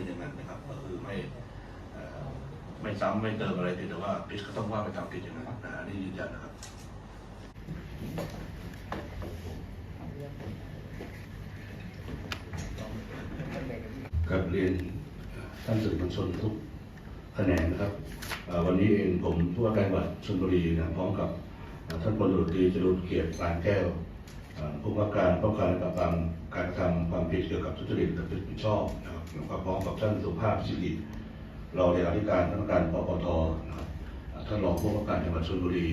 เป็นอย่างนั้นนะครับ ก็คือไม่ไม่ซ้ำไม่เติมอะไรเพียงแต่ว่าผิดก็ต้องว่าไปตามผิดอย่างนั้นนะอันนี้ยืนยันนะครับกับเรียนท่านสื่อมวลชนทุกแขนงนะครับ วันนี้เองผมผู้ว่าการจังหวัดชลบุรีนะพร้อมกับท่านพลตรีจรุนเกียรติปานแก้ว ผู้ว่าการป้องกันและปราบปรามการกระทำความผิดเกี่ยวกับทุจริตและประพฤติผิดชอบนะครับแล้วก็พร้อมกับท่านสุภาพสิริรองเลขาธิการท่านการปปทนะครับท่านรองผู้ว่าการจังหวัดชลบุรี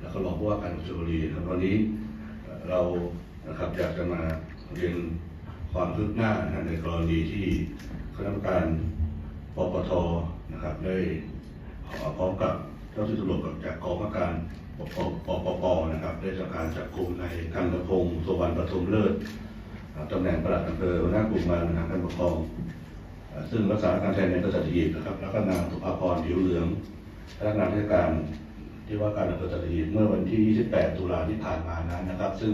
แล้วก็รองผู้ว่าการชลบุรีนะครับวันนี้เรานะครับอยากจะมาเรียนความคืบหน้านะในกรณีที่คณะกรรมการปปทนะครับได้เอ่อพร้อมกับเจ้าที่ตำรวจจากกองบังคับการ ปปปปปนะครับ ได้ทำการจับกลุ่มนายกันตพงศ์สุวรรณปฐมเลิศตำแหน่งประหลัดอำเภอหัวหน้ากลุ่มงานทางการปกครอง ซึ่งรักษาการแทนในกษัตริย์นะครับ แล้วก็นางสุภาพรผิวเหลืองพนักงานราชการที่ว่าการอำเภอสัตหีบเมื่อวันที่ 28 ตุลาที่ผ่านมานั้นนะครับ ซึ่ง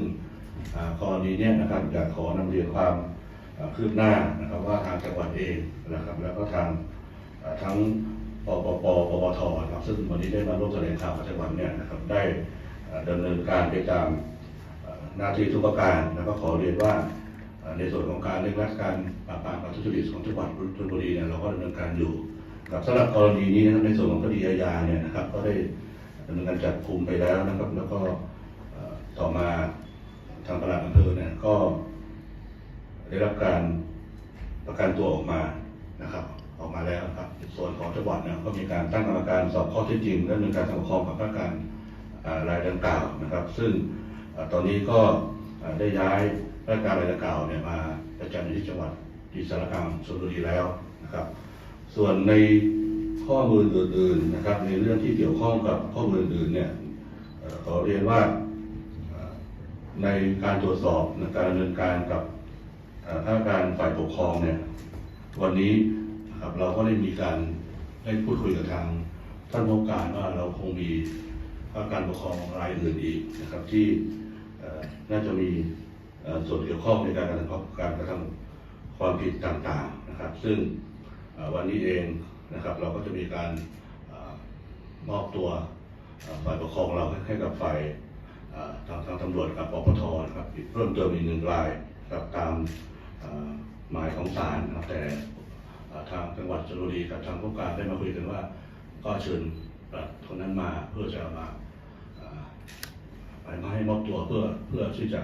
กรณีเนี้ยนะครับอยากขอนำเรียนความคืบหน้านะครับว่าทางจังหวัดเองนะครับ แล้วก็ทางทั้ง ปปปปปทครับซึ่งวันนี้ได้มาร่วมแถลงข่าวกับจังหวัดเนี่ยนะครับได้อ่าดำเนินการไปตามหน้าที่ทุกประการแล้วก็ขอเรียนว่าในส่วนของการเร่งรัดการปราบปรามการทุจริตของจังหวัดชลบุรีเนี่ยเราก็ดำเนินการอยู่ครับสำหรับกรณีนี้นะครับในส่วนของคดีอาญาเนี่ยนะครับก็ได้ดำเนินการจับกุมไปแล้วนะครับ แล้วก็ต่อมาทางประหลัดอำเภอเนี่ยก็ได้รับการประกันตัวออกมานะครับ ออกมาแล้วครับ ส่วนของจังหวัดเนี่ยก็มีการตั้งกรรมการสอบข้อเท็จจริงและดำเนินการทางปกคองกับพนักงานอ่ารายดังกล่าวนะครับ ซึ่งตอนนี้ก็ได้ย้ายพนักงานรายดังกล่าวเนี่ยมาประจำอยู่ที่จังหวัดที่สารคามชลบุรีแล้วนะครับ ส่วนในข้อมูลอื่นๆนะครับ ในเรื่องที่เกี่ยวข้องกับข้อมูลอื่นๆเนี่ยต่อขอเรียนว่าในการตรวจสอบในการดำเนินการกับเอ่อพนักงานฝ่ายปกครองเนี่ยวันนี้ นะครับ เราก็ได้มีการได้พูดคุยกับทางท่านผู้การว่าเราคงมีกานปกครองรายอื่นอีกนะครับ ที่น่าจะมีส่วนเกี่ยวข้องในการกระทำการกระทำความผิดต่างๆนะครับ ซึ่งวันนี้เองนะครับ เราก็จะมีการมอบตัวฝ่ายปกครองเราให้กับฝ่ายทางทางตำรวจกับปปทนะครับเพิ่มเติมอีกหนึ่งรายครับตามหมายของศาลนะครับแต่ ทางจังหวัดชลบุรีกับทางผู้การได้มาคุยกันว่า ก็เชิญปลัดคนนั้นมาเพื่อจะมาไปมาให้มอบตัวเพื่อเพื่อที่จะ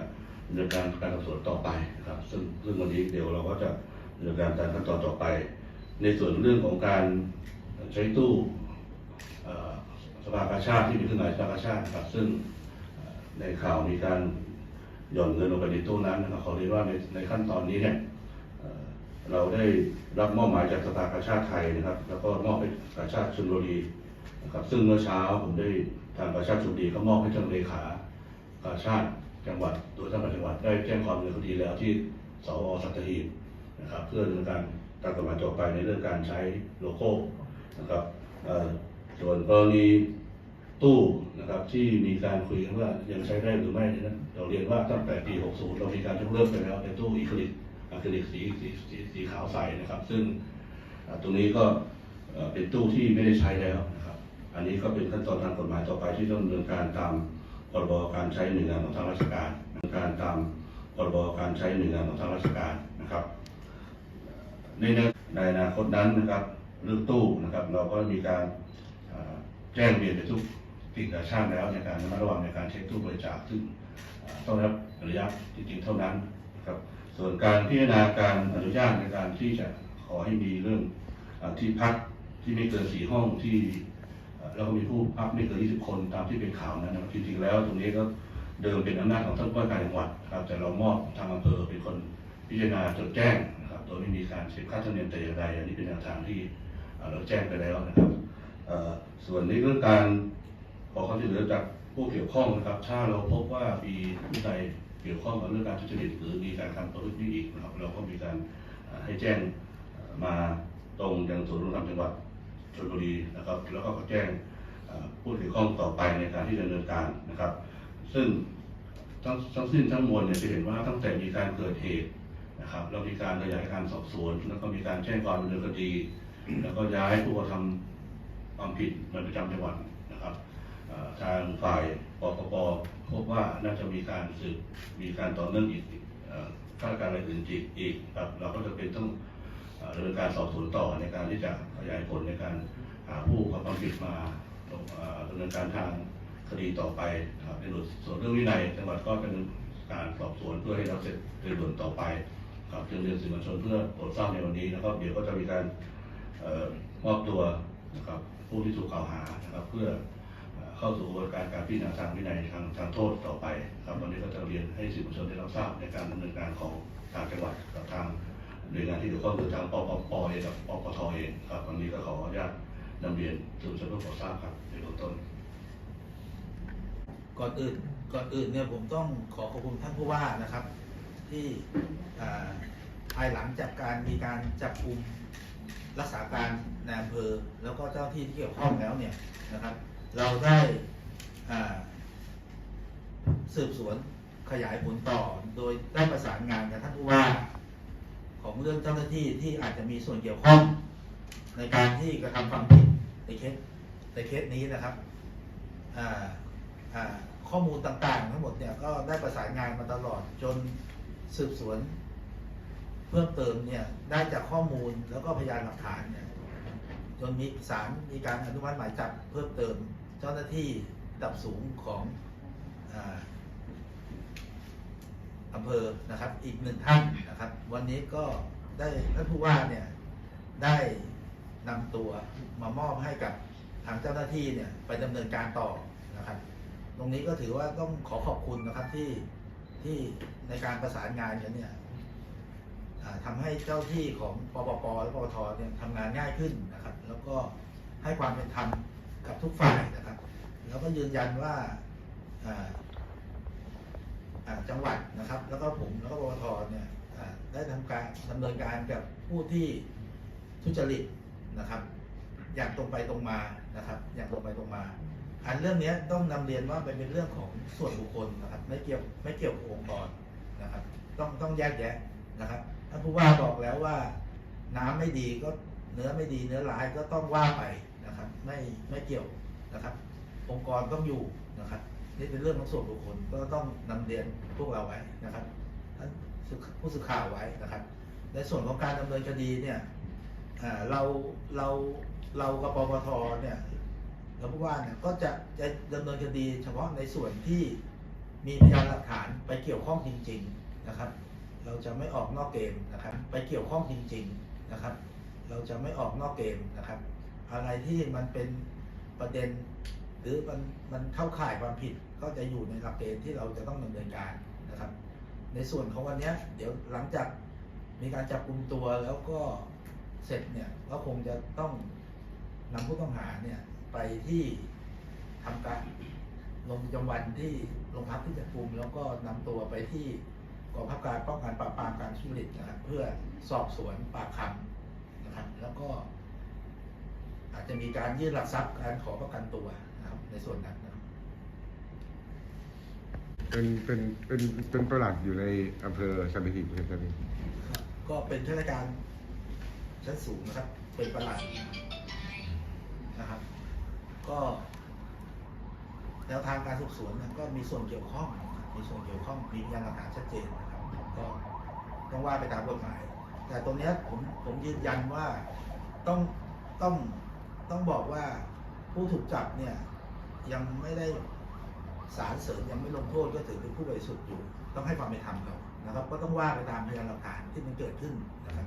ดำเนินการการสอบสวนต่อไปนะครับ ซึ่งซึ่งวันนี้เดี๋ยวเราก็จะดำเนินการตามขั้นตอนต่อไป ในส่วนเรื่องของการใช้ตู้สภากาชาติที่มีเครื่องหมายสภากาชาตินะครับซึ่งในข่าวมีการหย่อนเงินลงไปในตู้นั้นนะครับขอเรียนว่าในในขั้นตอนนี้เนี่ย เราได้รับมอบหมายจากสภากาชาติไทยนะครับ แล้วก็มอบให้กาชาติชลบุรีนะครับซึ่งเมื่อเช้าผมได้ทางกาชาติชลบุรีก็มอบให้ทางเลขากาชาติจังหวัดโดยท่านจังหวัดได้แจ้งความดำเนินคดีแล้วที่สวสัตหีบนะครับเพื่อดำเนินการตามกฎหมายต่อไปในเรื่องการใช้โลโก้นะครับส่วนกรณีตู้นะครับที่มีการคุยกันว่ายังใช้ได้หรือไม่นั้นเราเรียนว่าตั้งแต่ปี 60 เรามีการยกเลิกไปแล้วในตู้อีคลิก อะคริลิกสีสีสีสีขาวใสนะครับ ซึ่งตรงนี้ก็เป็นตู้ที่ไม่ได้ใช้แล้วนะครับ อันนี้ก็เป็นขั้นตอนทางกฎหมายต่อไปที่ต้องดำเนินการตามพรบการใช้หน่วยงานของทางราชการดำเนินการตามพรบการใช้หน่วยงานของทางราชการนะครับ ในในอนาคตนั้นนะครับเรื่องตู้นะครับ เราก็มีการแจ้งเรียนไปทุกสิ่งแต่ชาติแล้วในการระมัดระวังในการเช็คตู้บริจาคซึ่งต้องรับอนุญาตจริงๆเท่านั้นนะครับ ส่วนการพิจารณาการอนุญาตในการที่จะขอให้มีเรื่องอที่พักที่ไม่เกินสี่ห้องที่แล้วก็มีผู้พักไม่เกิน 20 คนตามที่เป็นข่าวนั้นนะครับจริงๆแล้วตรงนี้ก็เดิมเป็นอำนาจของท่านผู้ว่าการจังหวัดครับแต่เรามอบทางอำเภอเป็นคนพิจารณาจดแจ้งนะครับโดยไม่มีการเสียค่าธรรมเนียมแต่อย่างใดอันนี้เป็นแนวทางที่เราแจ้งไปแล้วนะครับส่วนในเรื่องการขอความช่วยเหลือจากผู้เกี่ยวข้องนะครับ ถ้าเราพบว่ามีผู้ใด เกี่ยวข้องกับเรื่องการทุจริตหรือมีการทำประพฤติอีกนะครับเราก็มีการให้แจ้งมาตรงยังศูนย์ดำรงธรรมจังหวัดชลบุรีนะครับ แล้วก็แจ้งผู้เกี่ยวข้องต่อไปในการที่ดำเนินการนะครับ ซึ่งทั้งทั้งสิ้นทั้งมวลเนี่ยจะเห็นว่าตั้งแต่มีการเกิดเหตุนะครับแล้วมีการขยายการสอบสวน แล้วก็มีการแจ้งความดำเนินคดี แล้วก็ย้ายผู้กระทำความผิดมาประจำจังหวัด ทางฝ่ายปปปพบว่าน่าจะมีการสืบมีการต่อเนื่องอีกข้าราชการรอื่นอีกอีกครับเราก็จะเป็นต้องดำเนินการสอบสวนต่อในการที่จะขยายผลในการหาผู้กระทำความผิดมาดำเนินการทางคดีต่อไปครับในส่วนเรื่องวินัยจังหวัดก็เป็นการสอบสวนเพื่อให้เราเสร็จโดยด่วนต่อไปครับจึงเรียนสื่อมวลชนเพื่อโปรดทราบในวันนี้แล้วก็เดี๋ยวก็จะมีการมอบตัวนะครับผู้ที่ถูกกล่าวหานะครับเพื่อ เข้าสู่กระบวนการการพิจารณาทางวินัยทางทางโทษต่อไปครับวันนี้ก็จะเรียนให้สื่อมวลชนได้รับทราบในการดำเนินการของทางจังหวัดกับทางหน่วยงานที่เกี่ยวข้องคือทางปปปเองกับปปทเองครับวันนี้ก็ขออนุญาตนำเรียนสื่อมวลชนเพื่อโปรดทราบครับในเบื้องต้น ก่อนอื่นก่อนอื่นเนี่ยผมต้องขอขอบคุณท่านผู้ว่านะครับ ที่อ่าภายหลังจากการมีการจับกลุ่มรักษาการในอำเภอแล้วก็เจ้าที่ที่เกี่ยวข้องแล้วเนี่ยนะครับ เราได้สืบสวนขยายผลต่อ โดยได้ประสานงานกับท่านผู้ว่า ของเรื่องเจ้าหน้าที่ที่อาจจะมีส่วนเกี่ยวข้อง ในการที่กระทำความผิดในเคสในเคสนี้นะครับข้อมูลต่างๆ ทั้งหมดเนี่ยก็ได้ประสานงานมาตลอดจนสืบสวน เพิ่มเติมเนี่ยได้จากข้อมูลแล้วก็พยานหลักฐานเนี่ยจนมีศาลมีการอนุมัติหมายจับเพิ่มเติม เจ้าหน้าที่ระดับสูงของอำเภอนะครับ อีกหนึ่งท่านนะครับ วันนี้ก็ได้ท่านผู้ว่าเนี่ยได้นำตัวมามอบให้กับทางเจ้าหน้าที่เนี่ยไปดำเนินการต่อนะครับ ตรงนี้ก็ถือว่าต้องขอขอบคุณนะครับที่ที่ในการประสานงานกันเนี่ยอ่าทำให้เจ้าที่ของปปปและปปทเนี่ยทำงานง่ายขึ้นนะครับ แล้วก็ให้ความเป็นธรรม กับทุกฝ่ายนะครับ แล้วก็ยืนยันว่าจังหวัดนะครับ แล้วก็ผมแล้วก็ปปทเนี่ยได้ทำการดำเนินการกับผู้ที่ทุจริตนะครับ อย่างตรงไปตรงมานะครับ อย่างตรงไปตรงมา อันเรื่องนี้ต้องนำเรียนว่าเป็นเรื่องของส่วนบุคคลนะครับ ไม่เกี่ยวไม่เกี่ยวกับองค์กรนะครับ ต้องต้องแยกแยะนะครับท่านผู้ว่าบอกแล้วว่าน้ำไม่ดีก็เนื้อไม่ดีเนื้อร้ายก็ต้องว่าไป ไม่ไม่เกี่ยวนะครับ องค์กรต้องอยู่นะครับนี่เป็นเรื่องของส่วนบุคคลก็ต้องนำเรียนพวกเราไว้นะครับท่านผู้สื่อข่าวไว้นะครับ ในส่วนของการดำเนินคดีเนี่ยเราเราเรากับปปทเนี่ยแล้วผู้ว่าเนี่ยก็จะจะดำเนินคดีเฉพาะในส่วนที่มีพยานหลักฐานไปเกี่ยวข้องจริง ๆนะครับ เราจะไม่ออกนอกเกมนะครับ ไปเกี่ยวข้องจริง ๆนะครับ เราจะไม่ออกนอกเกมนะครับ อะไรที่มันเป็นประเด็น หรือมันมันเข้าข่ายความผิดก็จะอยู่ในหลักเกณฑ์ที่เราจะต้องดำเนินการนะครับ ในส่วนของวันนี้เดี๋ยวหลังจากมีการจับกลุ่มตัวแล้วก็เสร็จเนี่ยก็คงจะต้องนำผู้ต้องหาเนี่ยไปที่ทำการลงประจำวันที่โรงพักที่จับกลุ่มแล้วก็นำตัวไปที่กองบังคับการป้องกันปราบปรามการทุจริตนะครับเพื่อสอบสวนปากคำนะครับ แล้วก็ อาจจะมีการยื่นหลักทรัพย์การขอประกันตัวนะครับในส่วนนั้นนะครับเป็นเป็นเป็นเป็นประหลัดอยู่ในอำเภอสัตหีบใช่ไหมก็เป็นข้าราชการชั้นสูงนะครับ เป็นประหลัดนะครับ ก็แนวทางการสืบสวนเนี่ยก็มีส่วนเกี่ยวข้องนะครับมีส่วนเกี่ยวข้อง มีพยานหลักฐานชัดเจนนะครับ ก็ต้องว่าไปตามกฎหมาย แต่ตรงเนี้ยผมผมยืนยันว่าต้องต้อง ต้องบอกว่าผู้ถูกจับเนี่ยยังไม่ได้สารเสริญยังไม่ลงโทษก็ถือเป็นผู้บริสุทธิ์อยู่ ต้องให้ความเป็นธรรมเขานะครับ ก็ต้องว่าไปตามพยานหลักฐานที่มันเกิดขึ้นนะครับ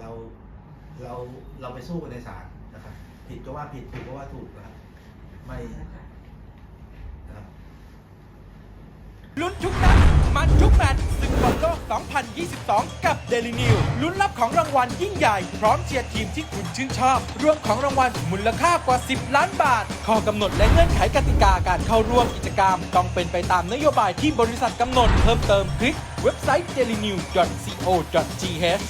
เราเราเราไปสู้กันในศาลนะครับ ผิดก็ว่าผิดถูกก็ว่าถูกนะครับไม่นะครับ ลุ้นทุกนัด มันทุกแมตช์ศึ กบอลโลก2022 กับ Daily New ลุ้นรับของรางวัลยิ่งใหญ่ พร้อมเชียร์ทีมที่คุณชื่นชอบ รวมของรางวัลมูลค่ากว่า 10 ล้านบาท ข้อกำหนดและเงื่อนไขกติกาการเข้าร่วมกิจกรรม ต้องเป็นไปตามนโยบายที่บริษัทกำหนด เพิ่มเติมคลิกเว็บไซต์ dailynew.co.th